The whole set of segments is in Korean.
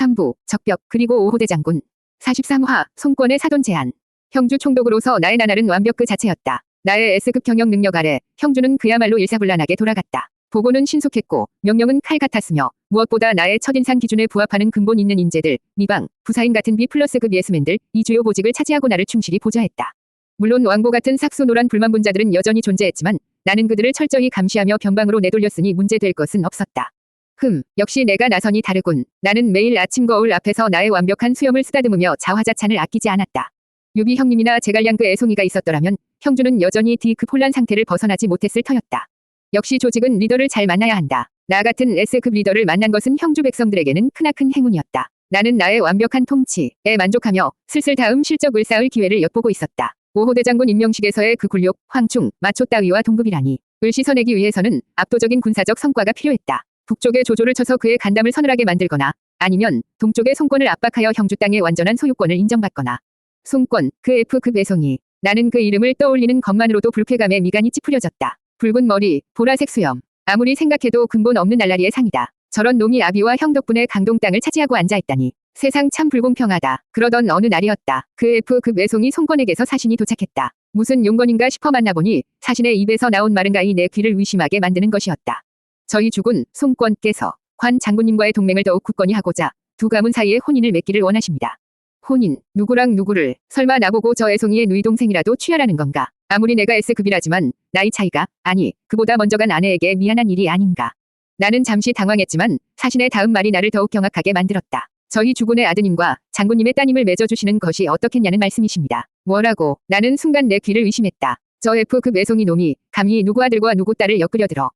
3부, 적벽, 그리고 5호대 장군. 43화, 송권의 사돈 제안. 형주 총독으로서 나의 나날은 완벽 그 자체였다. 나의 S급 경영 능력 아래 형주는 그야말로 일사불란하게 돌아갔다. 보고는 신속했고 명령은 칼 같았으며 무엇보다 나의 첫인상 기준에 부합하는 근본 있는 인재들, 미방, 부사인 같은 B 플러스급 예스맨들 이 주요 보직을 차지하고 나를 충실히 보좌했다. 물론 왕보 같은 삭소 노란 불만분자들은 여전히 존재했지만 나는 그들을 철저히 감시하며 변방으로 내돌렸으니 문제될 것은 없었다. 흠, 역시 내가 나선이 다르군. 나는 매일 아침 거울 앞에서 나의 완벽한 수염을 쓰다듬으며 자화자찬을 아끼지 않았다. 유비 형님이나 제갈량 그 애송이가 있었더라면 형주는 여전히 D급 혼란 상태를 벗어나지 못했을 터였다. 역시 조직은 리더를 잘 만나야 한다. 나 같은 S급 리더를 만난 것은 형주 백성들에게는 크나큰 행운이었다. 나는 나의 완벽한 통치에 만족하며 슬슬 다음 실적을 쌓을 기회를 엿보고 있었다. 5호 대장군 임명식에서의 그 굴욕, 황충, 마초 따위와 동급이라니. 을 씻어내기 위해서는 압도적인 군사적 성과가 필요했다. 북쪽에 조조를 쳐서 그의 간담을 서늘하게 만들거나 아니면 동쪽의 송권을 압박하여 형주 땅의 완전한 소유권을 인정받거나 송권, 그 F급 애송이. 나는 그 이름을 떠올리는 것만으로도 불쾌감에 미간이 찌푸려졌다. 붉은 머리, 보라색 수염. 아무리 생각해도 근본 없는 날라리의 상이다. 저런 놈이 아비와 형 덕분에 강동 땅을 차지하고 앉아있다니. 세상 참 불공평하다. 그러던 어느 날이었다. 그 F급 외송이 송권에게서 사신이 도착했다. 무슨 용건인가 싶어 만나보니 사신의 입에서 나온 말은 가히 내 귀를 의심하게 만드는 것이었다. 저희 죽은 송권께서 관 장군님과의 동맹을 더욱 굳건히 하고자 두 가문 사이에 혼인을 맺기를 원하십니다. 혼인, 누구랑 누구를, 설마 나보고 저 애송이의 누이 동생이라도 취하라는 건가? 아무리 내가 S급이라지만 나이 차이가, 아니, 그보다 먼저 간 아내에게 미안한 일이 아닌가. 나는 잠시 당황했지만 사신의 다음 말이 나를 더욱 경악하게 만들었다. 저희 주군의 아드님과 장군님의 따님을 맺어주시는 것이 어떻겠냐는 말씀이십니다. 뭐라고? 나는 순간 내 귀를 의심했다. 저 F급 애송이 놈이 감히 누구 아들과 누구 딸을 엮으려 들어.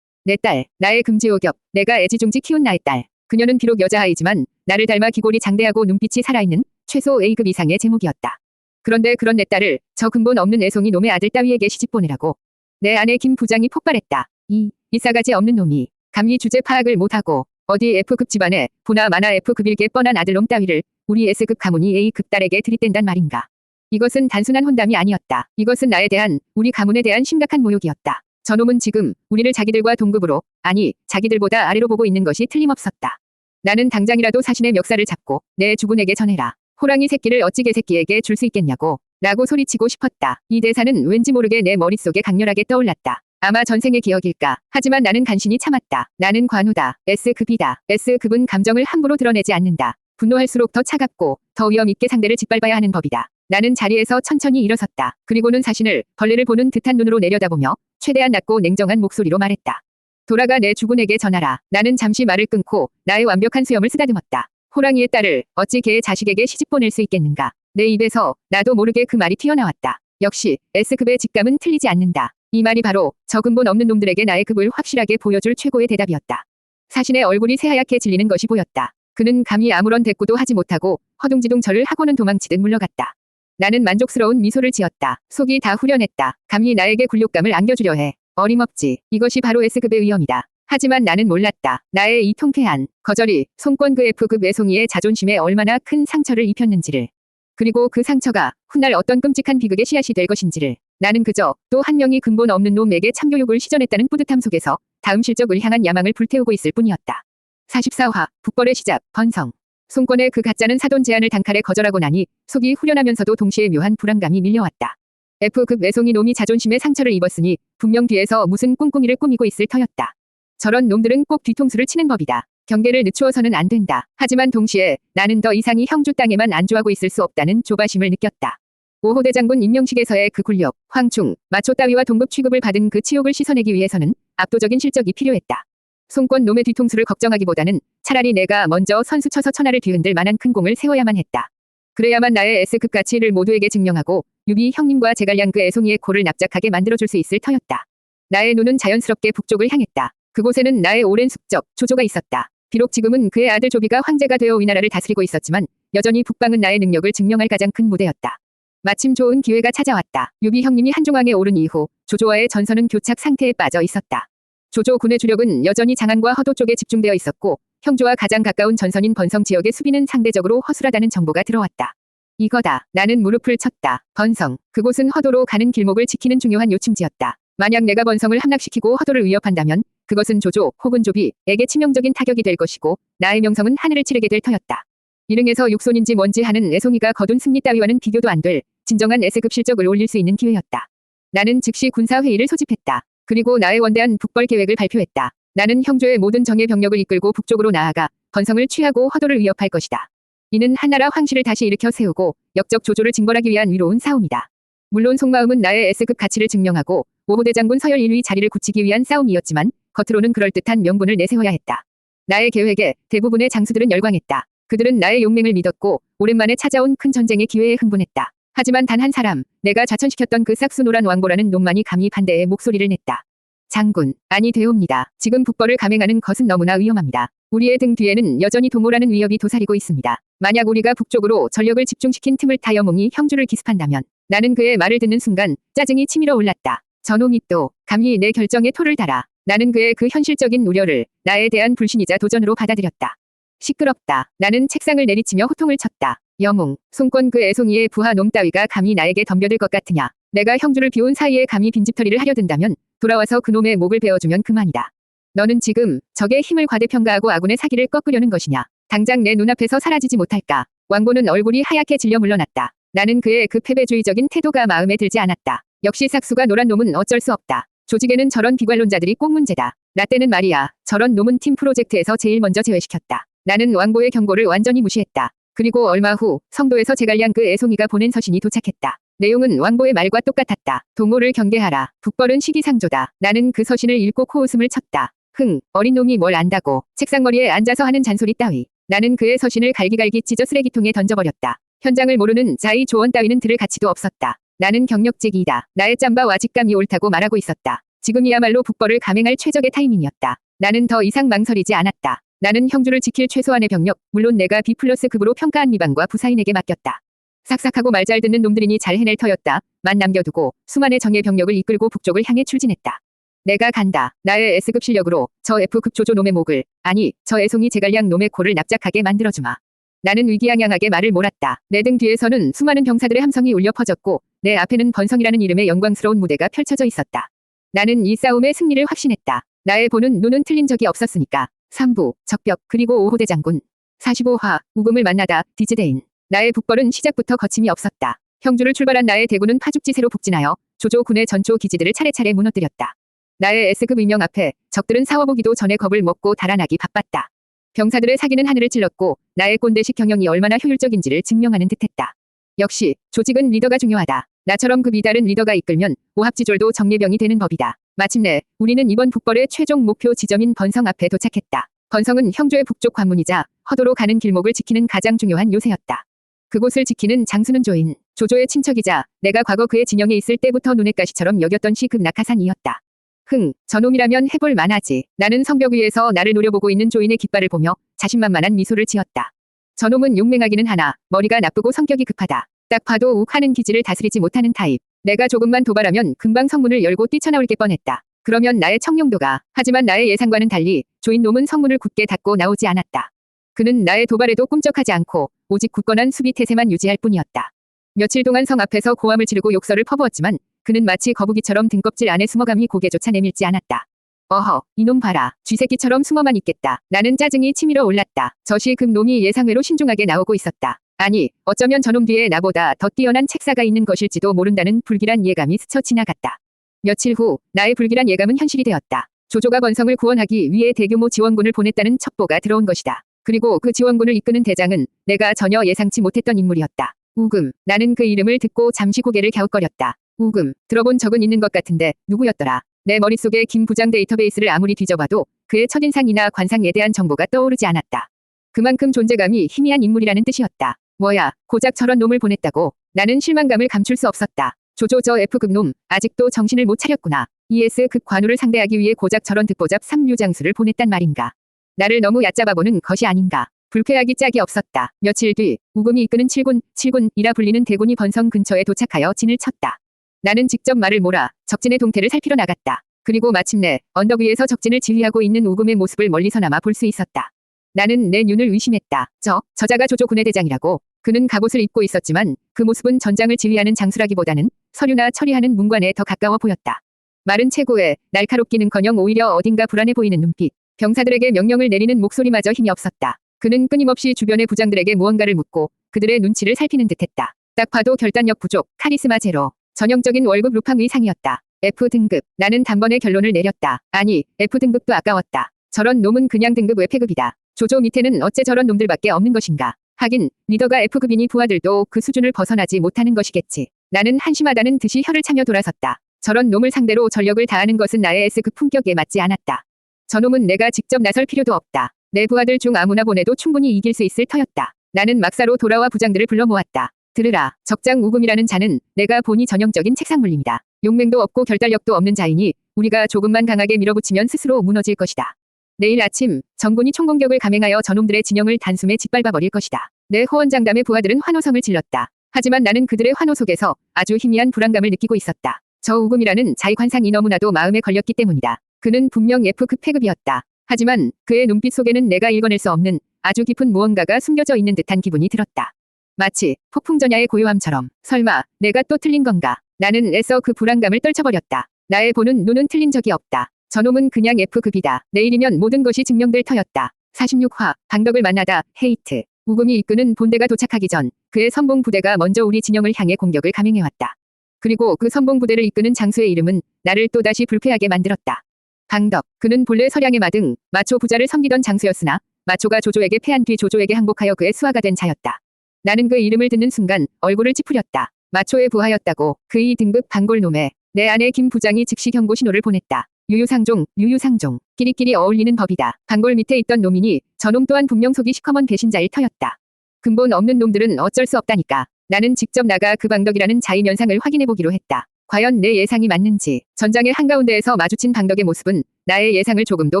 내 딸, 나의 금지오겹, 내가 애지중지 키운 나의 딸. 그녀는 비록 여자아이지만 나를 닮아 기골이 장대하고 눈빛이 살아있는 최소 A급 이상의 제목이었다. 그런데 그런 내 딸을 저 근본 없는 애송이 놈의 아들 따위에게 시집 보내라고. 내 아내 김 부장이 폭발했다. 이, 이 싸가지 없는 놈이 감히 주제 파악을 못하고 어디 F급 집안에 보나 마나 F급일게 뻔한 아들놈 따위를 우리 S급 가문이 A급 딸에게 들이댄단 말인가. 이것은 단순한 혼담이 아니었다. 이것은 나에 대한, 우리 가문에 대한 심각한 모욕이었다. 저놈은 지금 우리를 자기들과 동급으로, 아니, 자기들보다 아래로 보고 있는 것이 틀림없었다. 나는 당장이라도 사신의 멱살을 잡고 내 주군에게 전해라. 호랑이 새끼를 어찌 개새끼에게 줄 수 있겠냐고. 라고 소리치고 싶었다. 이 대사는 왠지 모르게 내 머릿속에 강렬하게 떠올랐다. 아마 전생의 기억일까. 하지만 나는 간신히 참았다. 나는 관우다. S급이다. S급은 감정을 함부로 드러내지 않는다. 분노할수록 더 차갑고 더 위험 있게 상대를 짓밟아야 하는 법이다. 나는 자리에서 천천히 일어섰다. 그리고는 사신을 벌레를 보는 듯한 눈으로 내려다보며 최대한 낮고 냉정한 목소리로 말했다. 돌아가 내 주군에게 전하라. 나는 잠시 말을 끊고 나의 완벽한 수염을 쓰다듬었다. 호랑이의 딸을 어찌 개의 자식에게 시집 보낼 수 있겠는가. 내 입에서 나도 모르게 그 말이 튀어나왔다. 역시 S급의 직감은 틀리지 않는다. 이 말이 바로 저 근본 없는 놈들에게 나의 급을 확실하게 보여줄 최고의 대답이었다. 사신의 얼굴이 새하얗게 질리는 것이 보였다. 그는 감히 아무런 대꾸도 하지 못하고 허둥지둥 절을 하고는 도망치듯 물러갔다. 나는 만족스러운 미소를 지었다. 속이 다 후련했다. 감히 나에게 굴욕감을 안겨주려 해. 어림없지. 이것이 바로 S급의 위험이다. 하지만 나는 몰랐다. 나의 이 통쾌한 거절이 송권 그 F급 외송이의 자존심에 얼마나 큰 상처를 입혔는지를. 그리고 그 상처가 훗날 어떤 끔찍한 비극의 씨앗이 될 것인지를. 나는 그저 또 한 명이 근본 없는 놈에게 참교육을 시전했다는 뿌듯함 속에서 다음 실적을 향한 야망을 불태우고 있을 뿐이었다. 44화 북벌의 시작 번성. 송권의 그 가짜는 사돈 제안을 단칼에 거절하고 나니 속이 후련하면서도 동시에 묘한 불안감이 밀려왔다. F급 외송이 놈이 자존심에 상처를 입었으니 분명 뒤에서 무슨 꿍꿍이를 꾸미고 있을 터였다. 저런 놈들은 꼭 뒤통수를 치는 법이다. 경계를 늦추어서는 안 된다. 하지만 동시에 나는 더 이상이 형주 땅에만 안주하고 있을 수 없다는 조바심을 느꼈다. 5호 대장군 임명식에서의 그 굴력, 황충, 마초 따위와 동급 취급을 받은 그 치욕을 씻어내기 위해서는 압도적인 실적이 필요했다. 송권 놈의 뒤통수를 걱정하기보다는 차라리 내가 먼저 선수 쳐서 천하를 뒤흔들 만한 큰 공을 세워야만 했다. 그래야만 나의 S급 가치를 모두에게 증명하고 유비 형님과 제갈량 그 애송이의 코를 납작하게 만들어줄 수 있을 터였다. 나의 눈은 자연스럽게 북쪽을 향했다. 그곳에는 나의 오랜 숙적, 조조가 있었다. 비록 지금은 그의 아들 조비가 황제가 되어 위나라를 다스리고 있었지만 여전히 북방은 나의 능력을 증명할 가장 큰 무대였다. 마침 좋은 기회가 찾아왔다. 유비 형님이 한중왕에 오른 이후 조조와의 전선은 교착 상태에 빠져 있었다. 조조 군의 주력은 여전히 장안과 허도 쪽에 집중되어 있었고 형조와 가장 가까운 전선인 번성 지역의 수비는 상대적으로 허술하다는 정보가 들어왔다. 이거다. 나는 무릎을 쳤다. 번성. 그곳은 허도로 가는 길목을 지키는 중요한 요충지였다. 만약 내가 번성을 함락시키고 허도를 위협한다면 그것은 조조 혹은 조비에게 치명적인 타격이 될 것이고 나의 명성은 하늘을 치르게 될 터였다. 일흥에서 육손인지 뭔지 하는 애송이가 거둔 승리 따위와는 비교도 안 될 진정한 S급 실적을 올릴 수 있는 기회였다. 나는 즉시 군사회의를 소집했다. 그리고 나의 원대한 북벌 계획을 발표했다. 나는 형조의 모든 정예 병력을 이끌고 북쪽으로 나아가 건성을 취하고 허도를 위협할 것이다. 이는 한나라 황실을 다시 일으켜 세우고 역적 조조를 징벌하기 위한 위로운 싸움이다. 물론 속마음은 나의 S급 가치를 증명하고 오호대 장군 서열 1위 자리를 굳히기 위한 싸움이었지만 겉으로는 그럴듯한 명분을 내세워야 했다. 나의 계획에 대부분의 장수들은 열광했다. 그들은 나의 용맹을 믿었고 오랜만에 찾아온 큰 전쟁의 기회에 흥분했다. 하지만 단 한 사람, 내가 좌천시켰던 그 싹수노란 왕보라는 놈만이 감히 반대의 목소리를 냈다. 장군, 아니 되옵니다. 지금 북벌을 감행하는 것은 너무나 위험합니다. 우리의 등 뒤에는 여전히 동호라는 위협이 도사리고 있습니다. 만약 우리가 북쪽으로 전력을 집중시킨 틈을 타 영웅이 형주를 기습한다면 나는 그의 말을 듣는 순간 짜증이 치밀어 올랐다. 저놈이 또 감히 내 결정에 토를 달아 나는 그의 그 현실적인 우려를 나에 대한 불신이자 도전으로 받아들였다. 시끄럽다. 나는 책상을 내리치며 호통을 쳤다. 영웅, 손권 그 애송이의 부하 놈 따위가 감히 나에게 덤벼들 것 같으냐. 내가 형주를 비운 사이에 감히 빈집털이를 하려 든다면 돌아와서 그놈의 목을 베어주면 그만이다. 너는 지금 적의 힘을 과대평가하고 아군의 사기를 꺾으려는 것이냐. 당장 내 눈앞에서 사라지지 못할까. 왕보는 얼굴이 하얗게 질려 물러났다. 나는 그의 그 패배주의적인 태도가 마음에 들지 않았다. 역시 삭수가 노란 놈은 어쩔 수 없다. 조직에는 저런 비관론자들이 꼭 문제다. 나 때는 말이야. 저런 놈은 팀 프로젝트에서 제일 먼저 제외시켰다. 나는 왕보의 경고를 완전히 무시했다. 그리고 얼마 후 성도에서 제갈량 그 애송이가 보낸 서신이 도착했다. 내용은 왕보의 말과 똑같았다. 동호를 경계하라. 북벌은 시기상조다. 나는 그 서신을 읽고 코웃음을 쳤다. 흥, 어린 놈이 뭘 안다고. 책상머리에 앉아서 하는 잔소리 따위. 나는 그의 서신을 갈기갈기 찢어 쓰레기통에 던져버렸다. 현장을 모르는 자의 조언 따위는 들을 가치도 없었다. 나는 경력직이다. 나의 짬바와 직감이 옳다고 말하고 있었다. 지금이야말로 북벌을 감행할 최적의 타이밍이었다. 나는 더 이상 망설이지 않았다. 나는 형주를 지킬 최소한의 병력, 물론 내가 B 플러스 급으로 평가한 미방과 부사인에게 맡겼다. 삭삭하고 말 잘 듣는 놈들이니 잘 해낼 터였다. 만 남겨두고 수만의 정예 병력을 이끌고 북쪽을 향해 출진했다. 내가 간다. 나의 S급 실력으로 저 F급 조조 놈의 목을, 아니, 저 애송이 제갈량 놈의 코를 납작하게 만들어주마. 나는 위기양양하게 말을 몰았다. 내 등 뒤에서는 수많은 병사들의 함성이 울려 퍼졌고 내 앞에는 번성이라는 이름의 영광스러운 무대가 펼쳐져 있었다. 나는 이 싸움의 승리를 확신했다. 나의 보는 눈은 틀린 적이 없었으니까. 3부, 적벽, 그리고 오호대 장군. 45화, 우금을 만나다, 디즈데인. 나의 북벌은 시작부터 거침이 없었다. 형주를 출발한 나의 대군은 파죽지세로 북진하여 조조군의 전초 기지들을 차례차례 무너뜨렸다. 나의 S급 위명 앞에 적들은 사워보기도 전에 겁을 먹고 달아나기 바빴다. 병사들의 사기는 하늘을 찔렀고 나의 꼰대식 경영이 얼마나 효율적인지를 증명하는 듯했다. 역시 조직은 리더가 중요하다. 나처럼 그 미다른 리더가 이끌면 오합지졸도 정예병이 되는 법이다. 마침내 우리는 이번 북벌의 최종 목표 지점인 번성 앞에 도착했다. 번성은 형조의 북쪽 관문이자 허도로 가는 길목을 지키는 가장 중요한 요새였다. 그곳을 지키는 장수는 조인, 조조의 친척이자 내가 과거 그의 진영에 있을 때부터 눈엣 가시처럼 여겼던 시급 낙하산이었다. 흥, 저놈이라면 해볼 만하지. 나는 성벽 위에서 나를 노려보고 있는 조인의 깃발을 보며 자신만만한 미소를 지었다. 저놈은 용맹하기는 하나 머리가 나쁘고 성격이 급하다. 딱 봐도 욱하는 기질을 다스리지 못하는 타입. 내가 조금만 도발하면 금방 성문을 열고 뛰쳐나올 게 뻔했다. 그러면 나의 청룡도가 하지만 나의 예상과는 달리 조인 놈은 성문을 굳게 닫고 나오지 않았다. 그는 나의 도발에도 꿈쩍하지 않고 오직 굳건한 수비 태세만 유지할 뿐이었다. 며칠 동안 성 앞에서 고함을 지르고 욕설을 퍼부었지만 그는 마치 거북이처럼 등껍질 안에 숨어감이 고개조차 내밀지 않았다. 어허, 이놈 봐라. 쥐새끼처럼 숨어만 있겠다. 나는 짜증이 치밀어 올랐다. 저시 금놈이 예상외로 신중하게 나오고 있었다. 아니, 어쩌면 저놈 뒤에 나보다 더 뛰어난 책사가 있는 것일지도 모른다는 불길한 예감이 스쳐 지나갔다. 며칠 후, 나의 불길한 예감은 현실이 되었다. 조조가 번성을 구원하기 위해 대규모 지원군을 보냈다는 첩보가 들어온 것이다. 그리고 그 지원군을 이끄는 대장은 내가 전혀 예상치 못했던 인물이었다. 우금, 나는 그 이름을 듣고 잠시 고개를 갸웃거렸다. 우금, 들어본 적은 있는 것 같은데 누구였더라? 내 머릿속에 김 부장 데이터베이스를 아무리 뒤져봐도 그의 첫인상이나 관상에 대한 정보가 떠오르지 않았다. 그만큼 존재감이 희미한 인물이라는 뜻이었다. 뭐야, 고작 저런 놈을 보냈다고. 나는 실망감을 감출 수 없었다. 조조 저 F급 놈, 아직도 정신을 못 차렸구나. ES급 관우를 상대하기 위해 고작 저런 듣보잡 삼류장수를 보냈단 말인가. 나를 너무 얕잡아보는 것이 아닌가. 불쾌하기 짝이 없었다. 며칠 뒤, 우금이 이끄는 7군, 7군이라 불리는 대군이 번성 근처에 도착하여 진을 쳤다. 나는 직접 말을 몰아 적진의 동태를 살피러 나갔다. 그리고 마침내 언덕 위에서 적진을 지휘하고 있는 우금의 모습을 멀리서나마 볼 수 있었다. 나는 내 눈을 의심했다. 저, 저자가 조조 군의 대장이라고. 그는 갑옷을 입고 있었지만 그 모습은 전장을 지휘하는 장수라기보다는 서류나 처리하는 문관에 더 가까워 보였다. 말은 최고에 날카롭기는커녕 오히려 어딘가 불안해 보이는 눈빛. 병사들에게 명령을 내리는 목소리마저 힘이 없었다. 그는 끊임없이 주변의 부장들에게 무언가를 묻고 그들의 눈치를 살피는 듯했다. 딱 봐도 결단력 부족, 카리스마 제로, 전형적인 월급 루팡 의상이었다. F 등급. 나는 단번에 결론을 내렸다. 아니, F 등급도 아까웠다. 저런 놈은 그냥 등급 외패급이다. 조조 밑에는 어째 저런 놈들밖에 없는 것인가. 하긴 리더가 F급이니 부하들도 그 수준을 벗어나지 못하는 것이겠지. 나는 한심하다는 듯이 혀를 차며 돌아섰다. 저런 놈을 상대로 전력을 다하는 것은 나의 S급 품격에 맞지 않았다. 저놈은 내가 직접 나설 필요도 없다. 내 부하들 중 아무나 보내도 충분히 이길 수 있을 터였다. 나는 막사로 돌아와 부장들을 불러 모았다. 들으라. 적장 우금이라는 자는 내가 보니 전형적인 책상물림이다. 용맹도 없고 결단력도 없는 자이니 우리가 조금만 강하게 밀어붙이면 스스로 무너질 것이다. 내일 아침 정군이 총공격을 감행하여 저놈들의 진영을 단숨에 짓밟아 버릴 것이다. 내 호원장담의 부하들은 환호성을 질렀다. 하지만 나는 그들의 환호 속에서 아주 희미한 불안감을 느끼고 있었다. 저 우금이라는 자의 관상이 너무나도 마음에 걸렸기 때문이다. 그는 분명 F급 패급이었다. 하지만 그의 눈빛 속에는 내가 읽어낼 수 없는 아주 깊은 무언가가 숨겨져 있는 듯한 기분이 들었다. 마치 폭풍전야의 고요함처럼 설마 내가 또 틀린 건가? 나는 애써 그 불안감을 떨쳐버렸다. 나의 보는 눈은 틀린 적이 없다. 저놈은 그냥 F급이다. 내일이면 모든 것이 증명될 터였다. 46화 방덕을 만나다 헤이트 우금이 이끄는 본대가 도착하기 전 그의 선봉 부대가 먼저 우리 진영을 향해 공격을 감행해왔다. 그리고 그 선봉 부대를 이끄는 장수의 이름은 나를 또다시 불쾌하게 만들었다. 방덕 그는 본래 서량의 마등 마초 부자를 섬기던 장수였으나 마초가 조조에게 패한 뒤 조조에게 항복하여 그의 수하가 된 자였다. 나는 그 이름을 듣는 순간 얼굴을 찌푸렸다. 마초의 부하였다고 그이 등급 방골놈에 내 아내 김 부장이 즉시 경고 신호를 보냈다. 유유상종, 유유상종. 끼리끼리 어울리는 법이다. 방골 밑에 있던 놈이니 저놈 또한 분명 속이 시커먼 배신자일 터였다. 근본 없는 놈들은 어쩔 수 없다니까. 나는 직접 나가 그 방덕이라는 자의 면상을 확인해보기로 했다. 과연 내 예상이 맞는지 전장의 한가운데에서 마주친 방덕의 모습은 나의 예상을 조금도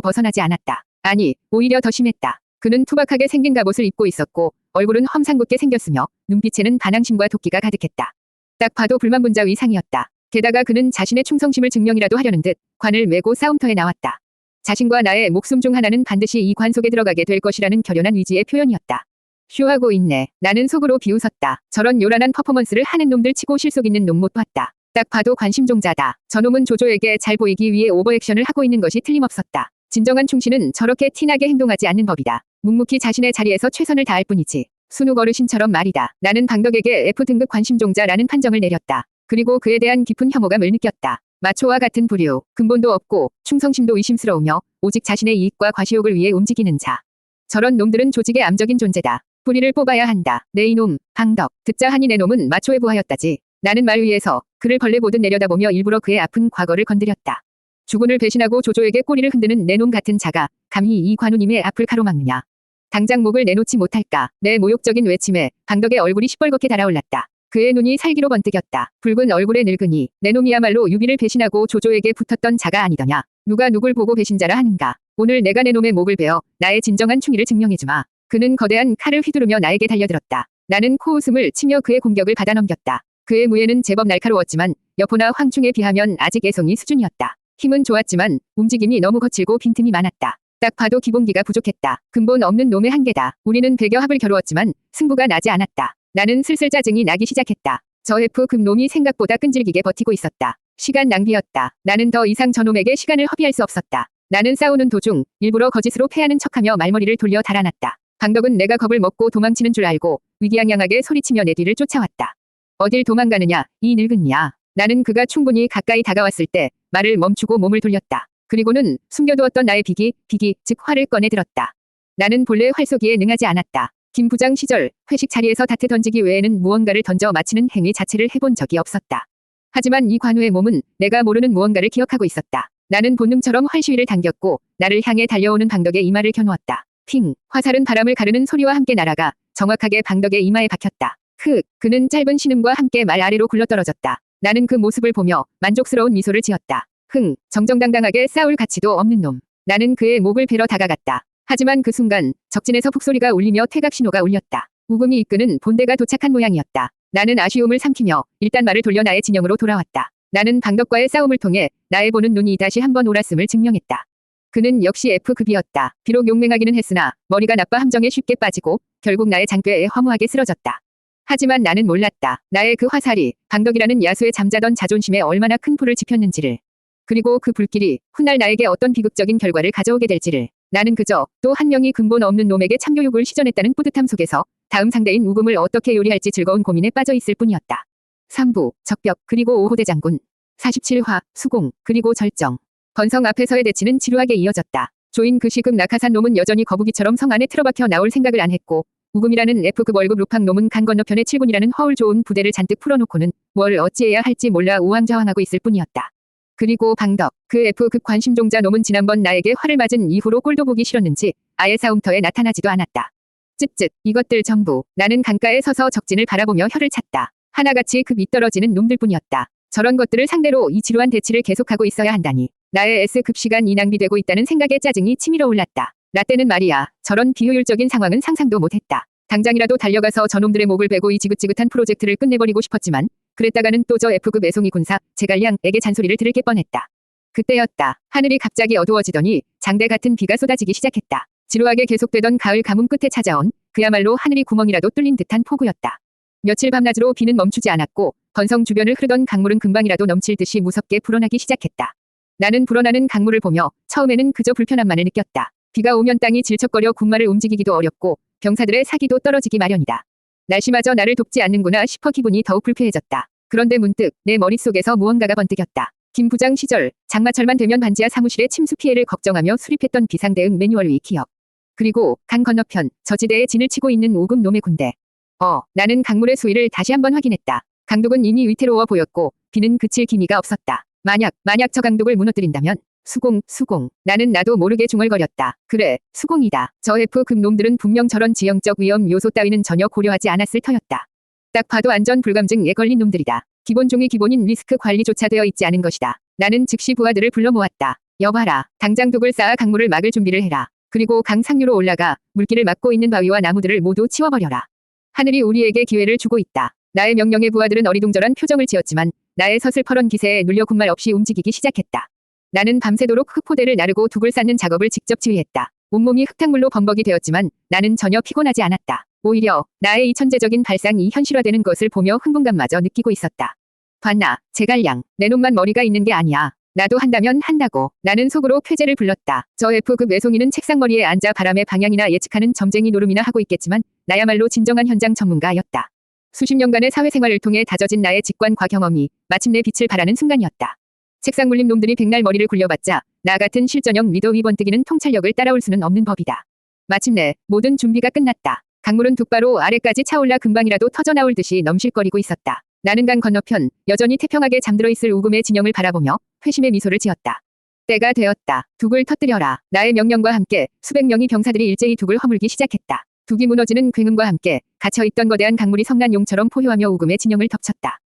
벗어나지 않았다. 아니, 오히려 더 심했다. 그는 투박하게 생긴 갑옷을 입고 있었고 얼굴은 험상궂게 생겼으며 눈빛에는 반항심과 도끼가 가득했다. 딱 봐도 불만분자 위상이었다. 게다가 그는 자신의 충성심을 증명이라도 하려는 듯 관을 메고 싸움터에 나왔다. 자신과 나의 목숨 중 하나는 반드시 이 관 속에 들어가게 될 것이라는 결연한 위지의 표현이었다. 휴하고 있네. 나는 속으로 비웃었다. 저런 요란한 퍼포먼스를 하는 놈들 치고 실속 있는 놈 못 봤다. 딱 봐도 관심종자다. 저놈은 조조에게 잘 보이기 위해 오버액션을 하고 있는 것이 틀림없었다. 진정한 충신은 저렇게 티나게 행동하지 않는 법이다. 묵묵히 자신의 자리에서 최선을 다할 뿐이지. 순욱 어르신처럼 말이다. 나는 방덕에게 F등급 관심종자라는 판정을 내렸다. 그리고 그에 대한 깊은 혐오감을 느꼈다. 마초와 같은 부류, 근본도 없고 충성심도 의심스러우며 오직 자신의 이익과 과시욕을 위해 움직이는 자. 저런 놈들은 조직의 암적인 존재다. 뿌리를 뽑아야 한다. 내 이놈, 방덕. 듣자 하니 내 놈은 마초의 부하였다지. 나는 말 위에서 그를 벌레 보듯 내려다보며 일부러 그의 아픈 과거를 건드렸다. 주군을 배신하고 조조에게 꼬리를 흔드는 내 놈 같은 자가 감히 이 관우님의 앞을 가로막느냐. 당장 목을 내놓지 못할까. 내 모욕적인 외침에 방덕의 얼굴이 시뻘겋게 달아올랐다. 그의 눈이 살기로 번뜩였다. 붉은 얼굴의 늙은이, 내 놈이야말로 유비를 배신하고 조조에게 붙었던 자가 아니더냐. 누가 누굴 보고 배신자라 하는가. 오늘 내가 내 놈의 목을 베어 나의 진정한 충의를 증명해주마. 그는 거대한 칼을 휘두르며 나에게 달려들었다. 나는 코웃음을 치며 그의 공격을 받아넘겼다. 그의 무예는 제법 날카로웠지만 여포나 황충에 비하면 아직 애송이 수준이었다. 힘은 좋았지만 움직임이 너무 거칠고 빈틈이 많았다. 딱 봐도 기본기가 부족했다. 근본 없는 놈의 한계다. 우리는 백여 합을 겨루었지만 승부가 나지 않았다. 나는 슬슬 짜증이 나기 시작했다. 저 F 금놈이 생각보다 끈질기게 버티고 있었다. 시간 낭비였다. 나는 더 이상 저놈에게 시간을 허비할 수 없었다. 나는 싸우는 도중 일부러 거짓으로 패하는 척하며 말머리를 돌려 달아났다. 방덕은 내가 겁을 먹고 도망치는 줄 알고 위기양양하게 소리치며 내 뒤를 쫓아왔다. 어딜 도망가느냐, 이 늙은이야. 나는 그가 충분히 가까이 다가왔을 때 말을 멈추고 몸을 돌렸다. 그리고는 숨겨두었던 나의 비기, 비기, 즉 화를 꺼내 들었다. 나는 본래 활쏘기에 능하지 않았다. 김 부장 시절 회식 자리에서 다트 던지기 외에는 무언가를 던져 맞히는 행위 자체를 해본 적이 없었다. 하지만 이 관우의 몸은 내가 모르는 무언가를 기억하고 있었다. 나는 본능처럼 활시위를 당겼고 나를 향해 달려오는 방덕의 이마를 겨누었다. 핑, 화살은 바람을 가르는 소리와 함께 날아가 정확하게 방덕의 이마에 박혔다. 흑, 그는 짧은 신음과 함께 말 아래로 굴러떨어졌다. 나는 그 모습을 보며 만족스러운 미소를 지었다. 흥, 정정당당하게 싸울 가치도 없는 놈. 나는 그의 목을 베러 다가갔다. 하지만 그 순간 적진에서 북소리가 울리며 퇴각 신호가 울렸다. 우금이 이끄는 본대가 도착한 모양이었다. 나는 아쉬움을 삼키며 일단 말을 돌려 나의 진영으로 돌아왔다. 나는 방덕과의 싸움을 통해 나의 보는 눈이 다시 한번 옳았음을 증명했다. 그는 역시 F급이었다. 비록 용맹하기는 했으나 머리가 나빠 함정에 쉽게 빠지고 결국 나의 장꾀에 허무하게 쓰러졌다. 하지만 나는 몰랐다. 나의 그 화살이 방덕이라는 야수의 잠자던 자존심에 얼마나 큰 불을 지폈는지를. 그리고 그 불길이 훗날 나에게 어떤 비극적인 결과를 가져오게 될지를. 나는 그저 또 한 명이 근본 없는 놈에게 참교육을 시전했다는 뿌듯함 속에서 다음 상대인 우금을 어떻게 요리할지 즐거운 고민에 빠져 있을 뿐이었다. 3부, 적벽, 그리고 오호대 장군. 47화, 수공, 그리고 절정. 번성 앞에서의 대치는 지루하게 이어졌다. 조인 그 시급 낙하산 놈은 여전히 거북이처럼 성 안에 틀어박혀 나올 생각을 안 했고 우금이라는 F급 월급 루팡 놈은 강 건너편에 7군이라는 허울 좋은 부대를 잔뜩 풀어놓고는 뭘 어찌해야 할지 몰라 우왕좌왕하고 있을 뿐이었다. 그리고 방덕, 그 F급 관심종자 놈은 지난번 나에게 화를 맞은 이후로 꼴도 보기 싫었는지 아예 싸움터에 나타나지도 않았다. 쯧쯧, 이것들 전부 나는 강가에 서서 적진을 바라보며 혀를 찼다. 하나같이 급 이 떨어지는 놈들뿐이었다. 저런 것들을 상대로 이 지루한 대치를 계속하고 있어야 한다니. 나의 S급 시간이 낭비되고 있다는 생각에 짜증이 치밀어 올랐다. 나 때는 말이야. 저런 비효율적인 상황은 상상도 못했다. 당장이라도 달려가서 저놈들의 목을 베고 이 지긋지긋한 프로젝트를 끝내버리고 싶었지만 그랬다가는 또 저 F급 애송이 군사 제갈량에게 잔소리를 들을 게 뻔했다. 그때였다. 하늘이 갑자기 어두워지더니 장대 같은 비가 쏟아지기 시작했다. 지루하게 계속되던 가을 가뭄 끝에 찾아온 그야말로 하늘이 구멍이라도 뚫린 듯한 폭우였다. 며칠 밤낮으로 비는 멈추지 않았고 번성 주변을 흐르던 강물은 금방이라도 넘칠 듯이 무섭게 불어나기 시작했다. 나는 불어나는 강물을 보며 처음에는 그저 불편함만을 느꼈다. 비가 오면 땅이 질척거려 군마를 움직이기도 어렵고 병사들의 사기도 떨어지기 마련이다. 날씨마저 나를 돕지 않는구나 싶어 기분이 더욱 불쾌해졌다. 그런데 문득 내 머릿속에서 무언가가 번뜩였다. 김 부장 시절 장마철만 되면 반지하 사무실의 침수 피해를 걱정하며 수립했던 비상대응 매뉴얼 위키업. 그리고 강 건너편 저지대에 진을 치고 있는 오금 놈의 군대. 어, 나는 강물의 수위를 다시 한번 확인했다. 강둑은 이미 위태로워 보였고 비는 그칠 기미가 없었다. 만약 만약 저 강둑을 무너뜨린다면 수공 수공 나는 나도 모르게 중얼거렸다. 그래 수공이다. 저 F급 놈들은 분명 저런 지형적 위험 요소 따위는 전혀 고려하지 않았을 터였다. 딱 봐도 안전 불감증에 걸린 놈들이다. 기본 중의 기본인 리스크 관리조차 되어 있지 않은 것이다. 나는 즉시 부하들을 불러 모았다. 여봐라. 당장 독을 쌓아 강물을 막을 준비를 해라. 그리고 강 상류로 올라가 물길을 막고 있는 바위와 나무들을 모두 치워버려라. 하늘이 우리에게 기회를 주고 있다. 나의 명령에 부하들은 어리둥절한 표정을 지었지만 나의 서슬퍼런 기세에 눌려 군말 없이 움직이기 시작했다. 나는 밤새도록 흙포대를 나르고 둑을 쌓는 작업을 직접 지휘했다. 온몸이 흙탕물로 범벅이 되었지만 나는 전혀 피곤하지 않았다. 오히려 나의 이 천재적인 발상이 현실화되는 것을 보며 흥분감마저 느끼고 있었다. 봤나, 제갈량, 내 놈만 머리가 있는 게 아니야. 나도 한다면 한다고. 나는 속으로 쾌재를 불렀다. 저 F급 외송이는 책상머리에 앉아 바람의 방향이나 예측하는 점쟁이 노름이나 하고 있겠지만 나야말로 진정한 현장 전문가였다. 수십 년간의 사회생활을 통해 다져진 나의 직관과 경험이 마침내 빛을 발하는 순간이었다. 책상 물림 놈들이 백날 머리를 굴려봤자 나 같은 실전형 리더 위번뜨기는 통찰력을 따라올 수는 없는 법이다. 마침내 모든 준비가 끝났다. 강물은 둑바로 아래까지 차올라 금방이라도 터져나올 듯이 넘실거리고 있었다. 나는 강 건너편 여전히 태평하게 잠들어 있을 우금의 진영을 바라보며 회심의 미소를 지었다. 때가 되었다. 둑을 터뜨려라. 나의 명령과 함께 수백 명의 병사들이 일제히 둑을 허물기 시작했다. 둑이 무너지는 굉음과 함께 갇혀있던 거대한 강물이 성난 용처럼 포효하며 우금의 진영을 덮쳤다.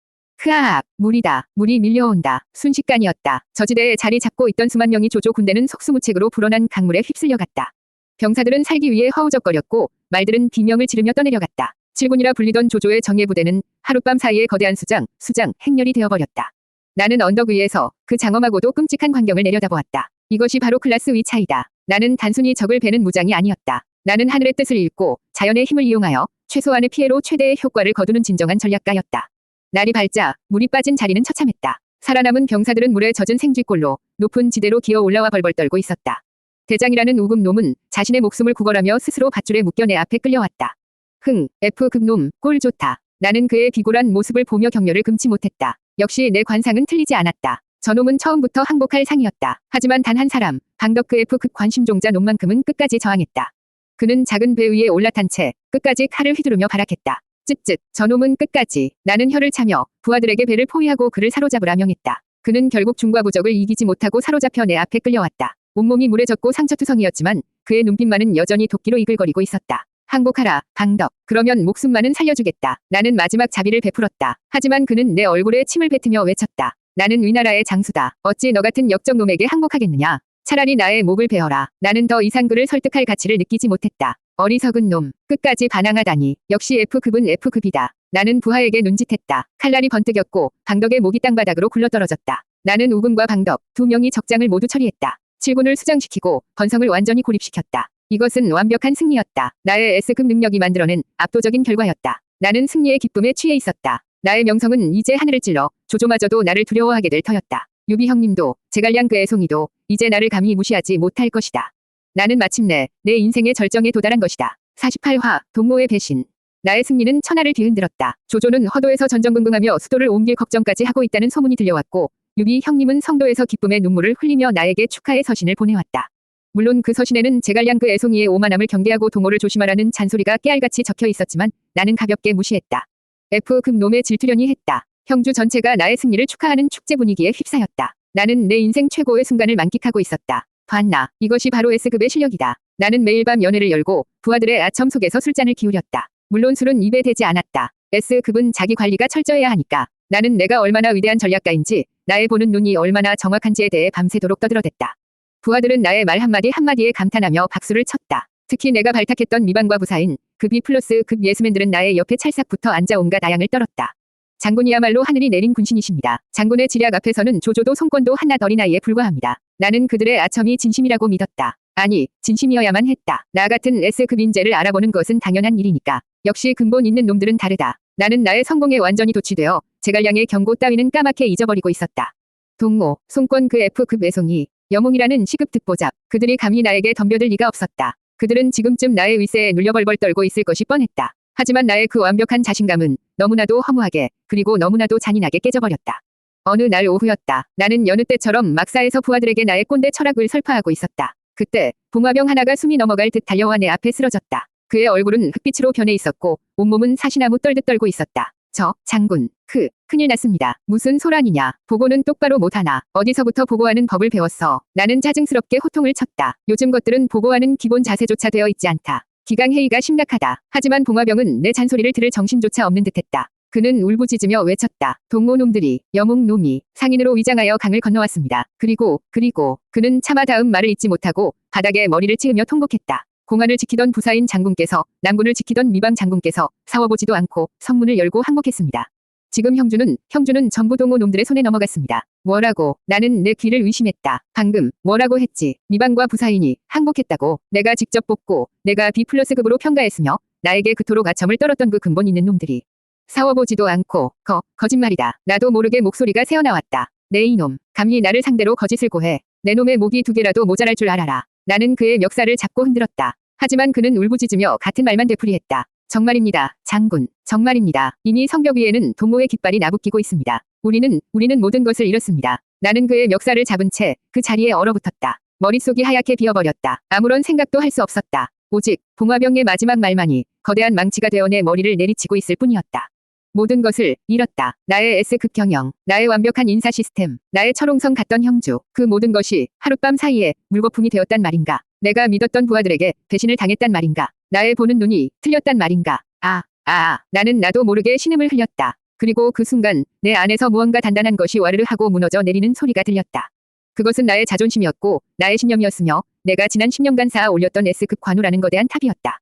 흐아악, 물이다. 물이 밀려온다. 순식간이었다. 저지대에 자리 잡고 있던 수만 명의 조조 군대는 속수무책으로 불어난 강물에 휩쓸려갔다. 병사들은 살기 위해 허우적거렸고 말들은 비명을 지르며 떠내려갔다. 칠군이라 불리던 조조의 정예 부대는 하룻밤 사이에 거대한 수장, 수장, 행렬이 되어버렸다. 나는 언덕 위에서 그 장엄하고도 끔찍한 광경을 내려다보았다. 이것이 바로 클라스 위 차이다. 나는 단순히 적을 베는 무장이 아니었다. 나는 하늘의 뜻을 읽고 자연의 힘을 이용하여 최소한의 피해로 최대의 효과를 거두는 진정한 전략가였다. 날이 밝자 물이 빠진 자리는 처참했다. 살아남은 병사들은 물에 젖은 생쥐꼴로 높은 지대로 기어 올라와 벌벌 떨고 있었다. 대장이라는 우금놈은 자신의 목숨을 구걸하며 스스로 밧줄에 묶여 내 앞에 끌려왔다. 흥, F급놈, 꼴 좋다. 나는 그의 비굴한 모습을 보며 격려를 금치 못했다. 역시 내 관상은 틀리지 않았다. 저놈은 처음부터 항복할 상이었다. 하지만 단 한 사람, 방덕그 F급 관심종자 놈만큼은 끝까지 저항했다. 그는 작은 배 위에 올라탄 채 끝까지 칼을 휘두르며 발악했다. 쯧쯧, 저놈은 끝까지 나는 혀를 차며 부하들에게 배를 포위하고 그를 사로잡으라 명했다. 그는 결국 중과 부적을 이기지 못하고 사로잡혀 내 앞에 끌려왔다. 온몸이 물에 젖고 상처투성이었지만 그의 눈빛만은 여전히 도끼로 이글거리고 있었다. 항복하라, 방덕. 그러면 목숨만은 살려주겠다. 나는 마지막 자비를 베풀었다. 하지만 그는 내 얼굴에 침을 뱉으며 외쳤다. 나는 위나라의 장수다. 어찌 너 같은 역적놈에게 항복하겠느냐. 차라리 나의 목을 베어라. 나는 더 이상 그를 설득할 가치를 느끼지 못했다. 어리석은 놈. 끝까지 반항하다니. 역시 F급은 F급이다. 나는 부하에게 눈짓했다. 칼날이 번뜩였고 방덕의 목이 땅바닥으로 굴러떨어졌다. 나는 우금과 방덕 두 명이 적장을 모두 처리했다. 칠군을 수장시키고 번성을 완전히 고립시켰다. 이것은 완벽한 승리였다. 나의 S급 능력이 만들어낸 압도적인 결과였다. 나는 승리의 기쁨에 취해 있었다. 나의 명성은 이제 하늘을 찔러 조조마저도 나를 두려워하게 될 터였다. 유비 형님도 제갈량 그 애송이도 이제 나를 감히 무시하지 못할 것이다. 나는 마침내 내 인생의 절정에 도달한 것이다. 48화 동모의 배신. 나의 승리는 천하를 뒤흔들었다. 조조는 허도에서 전전긍긍하며 수도를 옮길 걱정까지 하고 있다는 소문이 들려왔고 유비 형님은 성도에서 기쁨의 눈물을 흘리며 나에게 축하의 서신을 보내왔다. 물론 그 서신에는 제갈량 그 애송이의 오만함을 경계하고 동호를 조심하라는 잔소리가 깨알같이 적혀 있었지만 나는 가볍게 무시했다. F 급놈의 질투련이 했다. 형주 전체가 나의 승리를 축하하는 축제 분위기에 휩싸였다. 나는 내 인생 최고의 순간을 만끽하고 있었다. 봤나? 이것이 바로 S급의 실력이다. 나는 매일 밤 연회를 열고 부하들의 아첨 속에서 술잔을 기울였다. 물론 술은 입에 대지 않았다. S급은 자기 관리가 철저해야 하니까. 나는 내가 얼마나 위대한 전략가인지, 나의 보는 눈이 얼마나 정확한지에 대해 밤새도록 떠들어댔다. 부하들은 나의 말 한마디 한마디에 감탄하며 박수를 쳤다. 특히 내가 발탁했던 미반과 부사인 급이 플러스 급 예스맨들은 나의 옆에 찰싹 붙어 앉아 온갖 아양을 떨었다. 장군이야말로 하늘이 내린 군신이십니다. 장군의 지략 앞에서는 조조도 손권도 하나 어린 아이에 불과합니다. 나는 그들의 아첨이 진심이라고 믿었다. 아니, 진심이어야만 했다. 나 같은 S급 인재를 알아보는 것은 당연한 일이니까. 역시 근본 있는 놈들은 다르다. 나는 나의 성공에 완전히 도취되어 제갈량의 경고 따위는 까맣게 잊어버리고 있었다. 동모, 손권 그 F급 외송이, 영웅이라는 시급 듣보잡, 그들이 감히 나에게 덤벼들 리가 없었다. 그들은 지금쯤 나의 위세에 눌려 벌벌 떨고 있을 것이 뻔했다. 하지만 나의 그 완벽한 자신감은 너무나도 허무하게 그리고 너무나도 잔인하게 깨져버렸다. 어느 날 오후였다. 나는 여느 때처럼 막사에서 부하들에게 나의 꼰대 철학을 설파하고 있었다. 그때 봉화병 하나가 숨이 넘어갈 듯 달려와 내 앞에 쓰러졌다. 그의 얼굴은 흑빛으로 변해 있었고 온몸은 사시나무 떨듯 떨고 있었다. 저, 장군, 크, 큰일 났습니다. 무슨 소란이냐. 보고는 똑바로 못하나. 어디서부터 보고하는 법을 배웠어. 나는 짜증스럽게 호통을 쳤다. 요즘 것들은 보고하는 기본 자세조차 되어 있지 않다. 기강 회의가 심각하다. 하지만 봉화병은 내 잔소리를 들을 정신조차 없는 듯했다. 그는 울부짖으며 외쳤다. 동무놈들이, 영웅놈이 상인으로 위장하여 강을 건너왔습니다. 그리고, 그리고, 그는 차마 다음 말을 잊지 못하고 바닥에 머리를 치으며 통곡했다. 공안을 지키던 부사인 장군께서, 남군을 지키던 미방 장군께서 사워보지도 않고 성문을 열고 항복했습니다. 지금 형주는, 형주는 전부 동호 놈들의 손에 넘어갔습니다. 뭐라고, 나는 내 귀를 의심했다. 방금, 뭐라고 했지. 미방과 부사인이 항복했다고, 내가 직접 뽑고, 내가 B 플러스급으로 평가했으며, 나에게 그토록 아첨을 떨었던 그 근본 있는 놈들이. 사워보지도 않고, 거, 거짓말이다. 나도 모르게 목소리가 새어나왔다. 내 이놈, 감히 나를 상대로 거짓을 고해. 내 놈의 목이 두 개라도 모자랄 줄 알아라. 나는 그의 멱살을 잡고 흔들었다. 하지만 그는 울부짖으며 같은 말만 되풀이했다. 정말입니다, 장군. 정말입니다. 이미 성벽 위에는 동호의 깃발이 나부끼고 있습니다. 우리는, 우리는 모든 것을 잃었습니다. 나는 그의 멱살을 잡은 채 그 자리에 얼어붙었다. 머릿속이 하얗게 비어버렸다. 아무런 생각도 할 수 없었다. 오직 봉화병의 마지막 말만이 거대한 망치가 되어 내 머리를 내리치고 있을 뿐이었다. 모든 것을 잃었다. 나의 S급 경영, 나의 완벽한 인사 시스템, 나의 철옹성 같던 형주, 그 모든 것이 하룻밤 사이에 물거품이 되었단 말인가. 내가 믿었던 부하들에게 배신을 당했단 말인가. 나의 보는 눈이 틀렸단 말인가. 아, 아, 나는 나도 모르게 신음을 흘렸다. 그리고 그 순간 내 안에서 무언가 단단한 것이 와르르 하고 무너져 내리는 소리가 들렸다. 그것은 나의 자존심이었고 나의 신념이었으며 내가 지난 10년간 쌓아 올렸던 S급 관우라는 거대한 탑이었다.